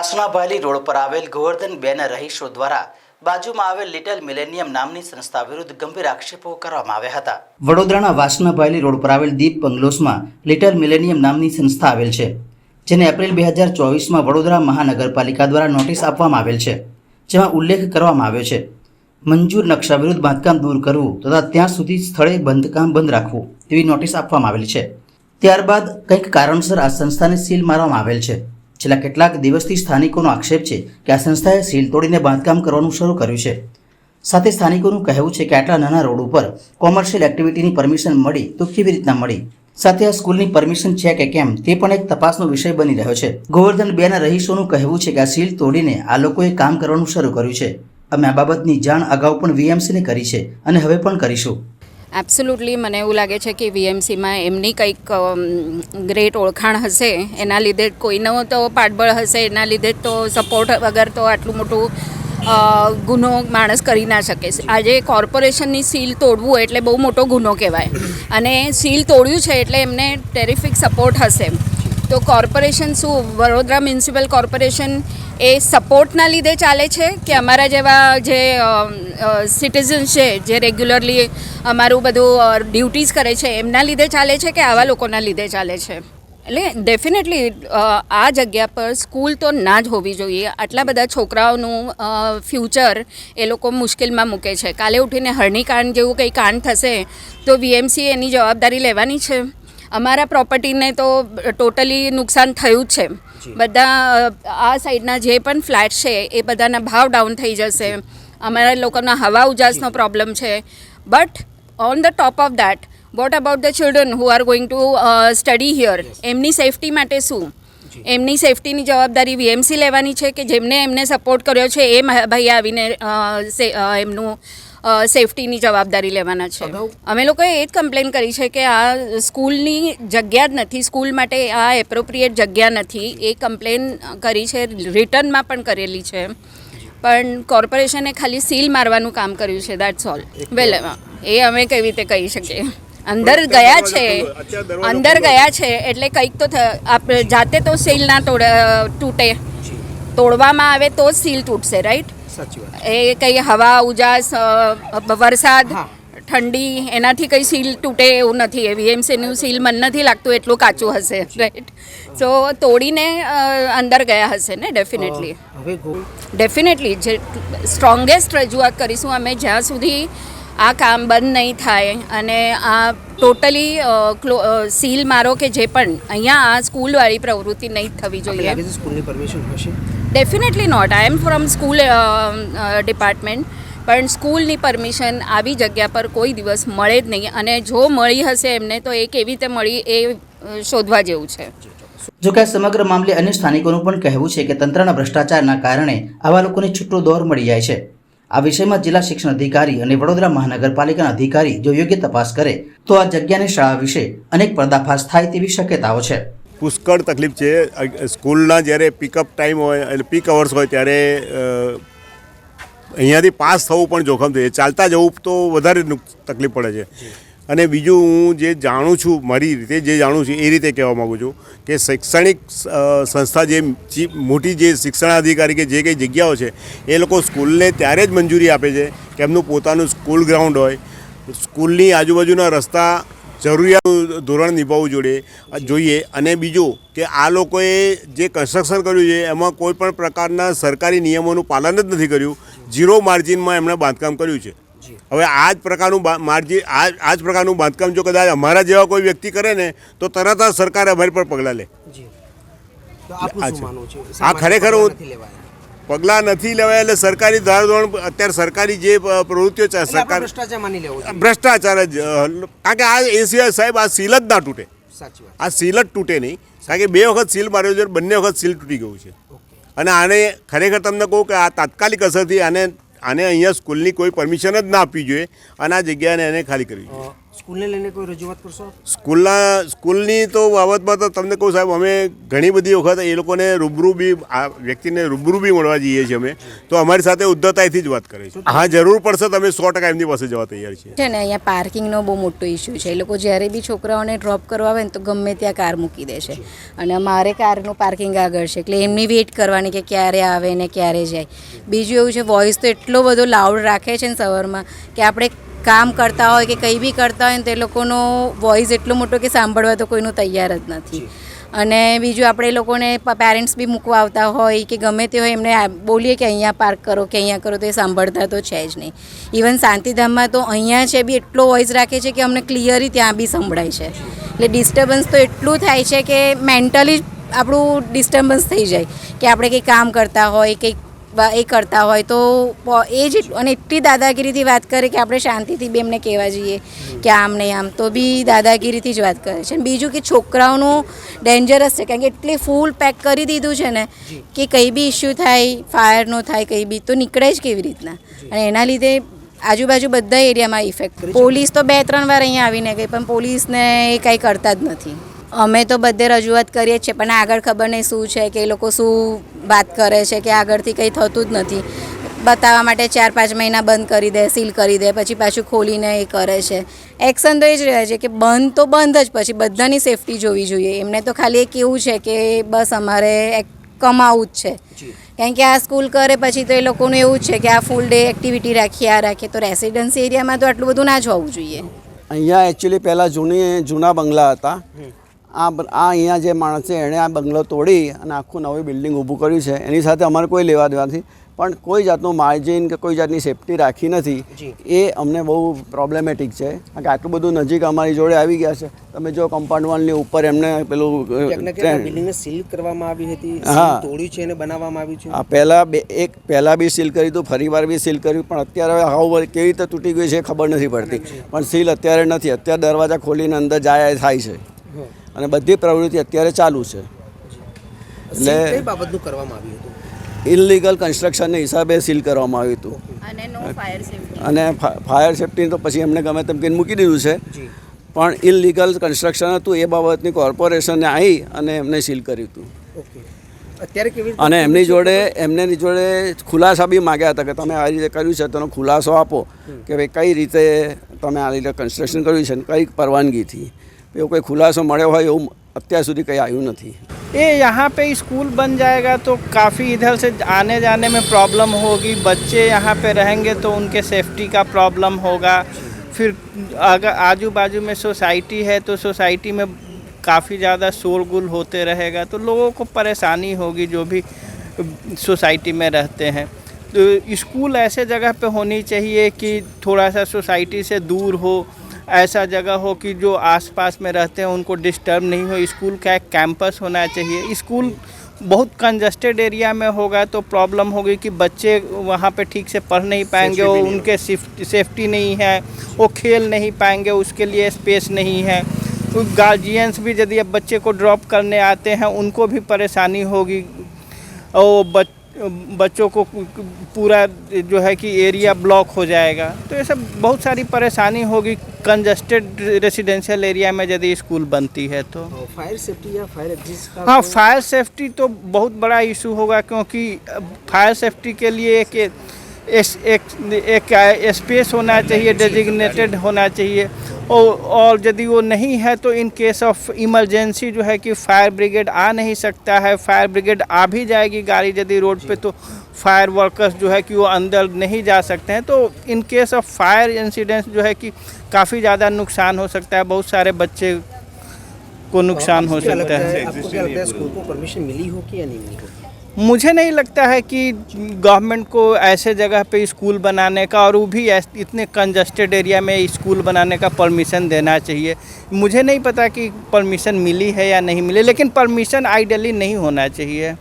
વાસણા ભાયલી road પર આવેલ ગોવર્ધન બેન રહીશો દ્વારા બાજુમાં આવેલ લિટલ મિલેનિયમ નામની સંસ્થા વિરુદ્ધ ગંભીર આક્ષેપો કરવામાં આવ્યા હતા. વડોદરાના વાસણા ભાયલી રોડ પર આવેલ દીપ બંગલોસમાં લિટલ મિલેનિયમ નામની સંસ્થા આવેલ છે, જેને એપ્રિલ બે હજાર ચોવીસમાં વડોદરા મહાનગરપાલિકા દ્વારા નોટિસ આપવામાં આવેલ છે, જેમાં ઉલ્લેખ કરવામાં આવ્યો છે, મંજૂર નકશા વિરુદ્ધ બાંધકામ દૂર કરવું તથા ત્યાં સુધી સ્થળે બંધકામ બંધ રાખવું તેવી નોટિસ આપવામાં આવેલ છે. ત્યારબાદ કંઈક કારણસર આ સંસ્થાને સીલ મારવામાં આવેલ છે. છેલ્લા કેટલાક દિવસથી સ્થાનિકોનો આક્ષેપ છે કે આ સંસ્થાએ સીલ તોડીને બાંધકામ કરવાનું શરૂ કર્યું છે. સાથે સ્થાનિકોનું કહેવું છે કે આટલા નાના રોડ ઉપર કોમર્શિયલ એક્ટિવિટીની પરમિશન મળી તો કેવી રીતના મળી? સાથે આ સ્કૂલની પરમિશન છે કે કેમ તે પણ એક તપાસનો વિષય બની રહ્યો છે. ગોવર્ધન બેના રહીશોનું કહેવું છે કે આ સીલ તોડીને આ લોકોએ કામ કરવાનું શરૂ કર્યું છે. અમે આ બાબતની જાણ અગાઉ પણ વીએમસીને કરી છે અને હવે પણ કરીશું. એબ્સોલ્યુટલી મને એવું લાગે છે કે વીએમસીમાં એમની કંઈક ગ્રેટ ઓળખાણ હશે. એના લીધે કોઈનો તો પાઠબળ હશે, એના લીધે તો સપોર્ટ વગર તો આટલું મોટું ગુનો માણસ કરી ના શકે. આજે કોર્પોરેશનની સીલ તોડવું એટલે બહુ મોટો ગુનો કહેવાય. અને સીલ તોડ્યું છે એટલે એમને ટેરિફિક સપોર્ટ હશે. તો કોર્પોરેશન શું, વડોદરા મ્યુનિસિપલ કોર્પોરેશન એ સપોર્ટના લીધે ચાલે છે કે અમારા જેવા જે સિટીઝન છે, જે રેગ્યુલરલી અમારું બધું ડ્યુટીઝ કરે છે, એમના લીધે ચાલે છે કે આવા લોકોના લીધે ચાલે છે? એટલે ડેફિનેટલી આ જગ્યા પર સ્કૂલ તો ના જ હોવી જોઈએ. આટલા બધા છોકરાઓનું ફ્યુચર એ લોકો મુશ્કેલમાં મૂકે છે. કાલે ઉઠીને હરણી કાંડ જેવું કંઈ કાંડ થશે, તો વીએમસી એની જવાબદારી લેવાની છે. અમારા પ્રોપર્ટીને તો ટોટલી નુકસાન થયું જ છે. બધા આ સાઈડના જે પણ ફ્લેટ છે એ બધાના ભાવ ડાઉન થઈ જશે. અમારા લોકોના હવા ઉજાસનો પ્રોબ્લેમ છે. But on the top of that what about the children who are going to study here? એમની સેફટી માટે શું? એમની સેફટીની જવાબદારી વીએમસી લેવાની છે કે જેમને એમને સપોર્ટ કર્યો છે એ ભાઈ આવીને એમનું સેફટીની જવાબદારી લેવાના છે. અમે લોકોએ એ જ કમ્પ્લેન કરી છે કે આ સ્કૂલની જગ્યા જ નથી સ્કૂલ માટે આ એપ્રોપ્રિએટ જગ્યા નથી. એ કમ્પ્લેન કરી છે રિટર્નમાં પણ કરેલી છે. પણ કોર્પોરેશને ખાલી સીલ મારવાનું કામ કર્યું છે દેટ્સ ઓલ વેલ એ અમે કેવી રીતે કહી શકીએ? અંદર ગયા છે અંદર ગયા છે એટલે કંઈક તો આપણે જાતે તો સીલ ના તોડ તૂટે. તોડવામાં આવે તો જ સીલ તૂટશે રાઈટ સાચી વાત એ કંઈ હવા ઉજાસ વરસાદ ઠંડી એનાથી કંઈ સીલ તૂટે એવું નથી. એ વીએમસીનું સીલ મને નથી લાગતું એટલું કાચું હશે રાઈટ સો તોડીને અંદર ગયા હશે ને ડેફિનેટલી ડેફિનેટલી જે સ્ટ્રોંગેસ્ટ રજૂઆત કરીશું અમે જ્યાં સુધી આ કામ બંધ નહીં થાય અને આ ટોટલી સીલ મારો કે જે પણ અહીંયા આ સ્કૂલવાળી પ્રવૃત્તિ નહીં જ થવી જોઈએ. સ્કૂલની પરમિશન હશે? Definitely not I am from school department પણ સ્કૂલની પરમિશન આવી જગ્યા પર કોઈ દિવસ મળે જ નહીં. અને જો મળી હશે એમને, તો એ કેવી રીતે મળી એ શોધવા જેવું છે. જો કે સમગ્ર મામલે અન્ય સ્થાનિકોનું પણ કહેવું છે કે તંત્રના ભ્રષ્ટાચારના કારણે આવા લોકોને છૂટો દોર મળી જાય છે. આ વિષયમાં જિલ્લા શિક્ષણ અધિકારી અને વડોદરા મહાનગરપાલિકાના અધિકારી જો યોગ્ય તપાસ કરે, તો આ જગ્યાની શાળા વિશે અનેક પર્દાફાશ થાય તેવી શક્યતાઓ છે. પુષ્કળ તકલીફ છે. સ્કૂલના જ્યારે પિકઅપ ટાઈમ હોય એટલે પીક અવર્સ હોય ત્યારે અહીંયાથી પાસ થવું પણ જોખમ છે. ચાલતા જવું તો વધારે તકલીફ પડે છે. અને બીજું હું જે જાણું છું મારી રીતે જે જાણું છું એ રીતે કહેવા માગું છું કે શૈક્ષણિક સંસ્થા જે મોટી જે શિક્ષણાધિકારી કે જે કંઈ જગ્યાઓ છે એ લોકો સ્કૂલને ત્યારે જ મંજૂરી આપે છે કે એમનું પોતાનું સ્કૂલ ગ્રાઉન્ડ હોય. સ્કૂલની આજુબાજુના રસ્તા જરૂરિયાત ધોરણ નિભાવવું જોઈએ. જોઈએ. અને બીજું કે આ લોકોએ જે કન્સ્ટ્રક્શન કર્યું છે એમાં કોઈ પણ પ્રકારના સરકારી નિયમોનું પાલન જ નથી કર્યું. ઝીરો માર્જિનમાં એમણે બાંધકામ કર્યું છે. હવે આ જ પ્રકારનું માર્જિન આ આ જ પ્રકારનું બાંધકામ જો કદાચ અમારા જેવા કોઈ વ્યક્તિ કરે ને તો તરત જ સરકાર અમારી પર પગલાં લે. આ ખરેખર હું-? પગલાં નથી લેવાય એટલે સરકારી ધારાધોરણ અત્યારે સરકારી જે પ્રવૃત્તિઓ છે સરકાર ભ્રષ્ટાચાર જ કારણ કે આ એ સિવાય સાહેબ આ સીલ જ ના તૂટે. આ સીલ જ તૂટે નહીં. કારણ કે બે વખત સીલ માર્યો છે બંને વખત સીલ તૂટી ગયું છે. અને આને ખરેખર તમને કહું કે આ તાત્કાલિક અસરથી આને આને અહીંયા સ્કૂલની કોઈ પરમિશન જ ના આપવી જોઈએ અને આ જગ્યાને એને ખાલી કરવી જોઈએ. સ્કૂલને લઈને કોઈ રજૂઆત કરશો? સ્કૂલના સ્કૂલની તો બાબતમાં તો તમને કહું સાહેબ અમે ઘણી બધી વખત એ લોકોને રૂબરૂ બી આ વ્યક્તિને રૂબરૂ બી મળવા જઈએ છીએ અમે. તો અમારી સાથે ઉદ્ધતાઈથી જ વાત કરે છે. હા જરૂર પડશે તો અમે સો ટકા એમની પાસે જવા તૈયાર છીએ. છે ને અહીંયા પાર્કિંગનો બહુ મોટો ઇસ્યુ છે. એ લોકો જ્યારે બી છોકરાઓને ડ્રોપ કરવા આવે ને તો ગમે ત્યાં કાર મૂકી દે છે. અને અમારે કારનું પાર્કિંગ આગળ છે. એટલે એમની વેઇટ કરવાની કે ક્યારે આવે ને ક્યારે જાય. બીજું એવું છે વોઇસ તો એટલો બધો લાઉડ રાખે છે ને સવારમાં કે આપણે કામ કરતા હોય કે કંઈ બી કરતા હોય ને તે લોકોનો વોઇસ એટલો મોટો કે સાંભળવા તો કોઈનું તૈયાર જ નથી. અને બીજું આપણે લોકોને પેરેન્ટ્સ બી મૂકવા આવતા હોય કે ગમે તે હોય એમને બોલીએ કે અહીંયા પાર્ક કરો કે અહીંયા કરો તો એ સાંભળતા તો છે જ નહીં. ઇવન શાંતિધામમાં તો અહીંયા છે બી એટલો વોઇસ રાખે છે કે અમને ક્લિયરી ત્યાં બી સંભળાય છે. એટલે ડિસ્ટર્બન્સ તો એટલું થાય છે કે મેન્ટલી આપણું ડિસ્ટર્બન્સ થઈ જાય કે આપણે કંઈ કામ કરતા હોય, કંઈક એ કરતા હોય તો એ જ અને એટલી દાદાગીરીથી વાત કરે કે આપણે શાંતિથી બી એમને કહેવા જઈએ કે આમ નહીં આમ તો બી દાદાગીરીથી જ વાત કરે છે. અને બીજું કે છોકરાઓનું ડેન્જરસ છે કારણ કે એટલી ફૂલ પેક કરી દીધું છે ને કે કંઈ બી ઇસ્યુ થાય ફાયરનો થાય કંઈ બી તો નીકળે જ કેવી રીતના. અને એના લીધે આજુબાજુ બધા એરિયામાં ઇફેક્ટ પોલીસ તો બે ત્રણ વાર અહીંયા આવીને ગઈ પણ પોલીસને એ કાંઈ કરતા જ નથી. અમે તો બધે રજૂઆત કરીએ જ છે પણ આગળ ખબર નહીં શું છે કે એ લોકો શું વાત કરે છે કે આગળથી કંઈ થતું જ નથી. બતાવવા માટે ચાર પાંચ મહિના બંધ કરી દે સીલ કરી દે પછી પાછું ખોલીને એ કરે છે. એક્શન તો એ જ રહે છે કે બંધ તો બંધ જ પછી બધાની સેફટી જોવી જોઈએ. એમને તો ખાલી એક એવું છે કે બસ અમારે એક કમાવું જ છે. કારણ કે આ સ્કૂલ કરે પછી તો એ લોકોનું એવું જ છે કે આ ફૂલ ડે એક્ટિવિટી રાખીએ આ રાખીએ તો રેસિડન્સી એરિયામાં તો આટલું બધું ના જ હોવું જોઈએ. અહીંયા એકચ્યુઅલી પહેલાં જૂની જૂના બંગલા હતા. આ આ અહીંયા જે માણસ છે એણે આ બંગલો તોડી અને આખું નવી બિલ્ડિંગ ઊભું કર્યું છે. એની સાથે અમારે કોઈ લેવા દેવા નથી પણ કોઈ જાતનું માર્જિન કે કોઈ જાતની સેફટી રાખી નથી. એ અમને બહુ પ્રોબ્લેમેટિક છે. કારણ કે આટલું બધું નજીક અમારી જોડે આવી ગયા છે. તમે જો કમ્પાઉન્ડ વોલની ઉપર એમને પેલું બિલ્ડિંગને સીલ કરવામાં આવી હતી. હા. તોડ્યું છે અને બનાવવામાં આવ્યું છે. આ પહેલાં બે એક પહેલાં બી સીલ કર્યું હતું ફરી વાર બી સીલ કર્યું પણ અત્યારે હવે હાવ કેવી રીતે તૂટી ગઈ છે એ ખબર નથી પડતી. પણ સીલ અત્યારે નથી. અત્યારે દરવાજા ખોલીને અંદર જાય થાય છે. હં. અને બધી પ્રવૃત્તિ અત્યારે ચાલુ છે. એટલે બાબતનું કરવામાં આવ્યું હતું? ઇલીગલ કન્સ્ટ્રક્શનને હિસાબે સીલ કરવામાં આવ્યું હતું. અને ફાયર સેફટી સેફ્ટી તો પછી એમને ગમે તેમ કરીને મૂકી દીધું છે. પણ ઇલીગલ કન્સ્ટ્રક્શન હતું એ બાબતની કોર્પોરેશને આવી અને એમને સીલ કર્યું હતું. ઓકે અત્યારે કેવી રીતે અને એમની જોડે એમને જોડે ખુલાસા બી માગ્યા હતા કે તમે આ રીતે કર્યું છે તેનો ખુલાસો આપો કે ભાઈ કઈ રીતે તમે આ રીતે કન્સ્ટ્રક્શન કર્યું છે અને કઈ પરવાનગીથી. એવો કોઈ ખુલાસો મળ્યો હોય એવું અત્યાર સુધી કંઈ આવ્યું નથી ये यहाँ पे स्कूल बन जाएगा तो काफ़ी इधर से आने जाने में प्रॉब्लम होगी बच्चे यहाँ पे रहेंगे तो उनके सेफ्टी का प्रॉब्लम होगा फिर अगर आजू बाजू में सोसाइटी है तो सोसाइटी में काफ़ी ज़्यादा शोरगुल होते रहेगा तो लोगों को परेशानी होगी जो भी सोसाइटी में रहते हैं तो स्कूल ऐसे जगह पे होनी चाहिए कि थोड़ा सा सोसाइटी से दूर हो ऐसा जगह हो कि जो आसपास में रहते हैं उनको डिस्टर्ब नहीं हो। स्कूल का एक कैंपस होना चाहिए। स्कूल बहुत कंजस्टेड एरिया में होगा तो प्रॉब्लम होगी कि बच्चे वहाँ पे ठीक से पढ़ नहीं पाएँगे और उनके सेफ्टी नहीं है वो खेल नहीं पाएँगे उसके लिए स्पेस नहीं है। गार्जियंस भी यदि अब बच्चे को ड्रॉप करने आते हैं उनको भी परेशानी होगी। और बच बच्चों को पूरा जो है कि एरिया ब्लॉक हो जाएगा। तो ये सब बहुत सारी परेशानी होगी कंजस्टेड रेसिडेंशियल एरिया में यदि स्कूल बनती है तो। फायर सेफ्टी या फायर हाँ फायर सेफ्टी तो बहुत बड़ा इशू होगा क्योंकि फायर सेफ्टी के लिए एक एस- एक एक स्पेस होना चाहिए डेजिग्नेटेड होना चाहिए। और और यदि वो नहीं है तो इन केस ऑफ़ इमरजेंसी जो है कि फायर ब्रिगेड आ नहीं सकता है फायर ब्रिगेड आ भी जाएगी गाड़ी यदि रोड पे तो फायर वर्कर्स जो है कि वो अंदर नहीं जा सकते हैं। तो in case of fire incidents जो है कि काफ़ी ज़्यादा नुकसान हो सकता है बहुत सारे बच्चे को नुकसान हो सकता है। है आपको क्या लगता है स्कूल को परमिशन मिली हो कि या नहीं मिली हो? मुझे नहीं लगता है कि गवर्नमेंट को ऐसे जगह पे स्कूल बनाने का और वो भी इतने कंजस्टेड एरिया में स्कूल बनाने का परमिशन देना चाहिए। मुझे नहीं पता कि परमिशन मिली है या नहीं मिली, लेकिन परमिशन आइडियली नहीं होना चाहिए।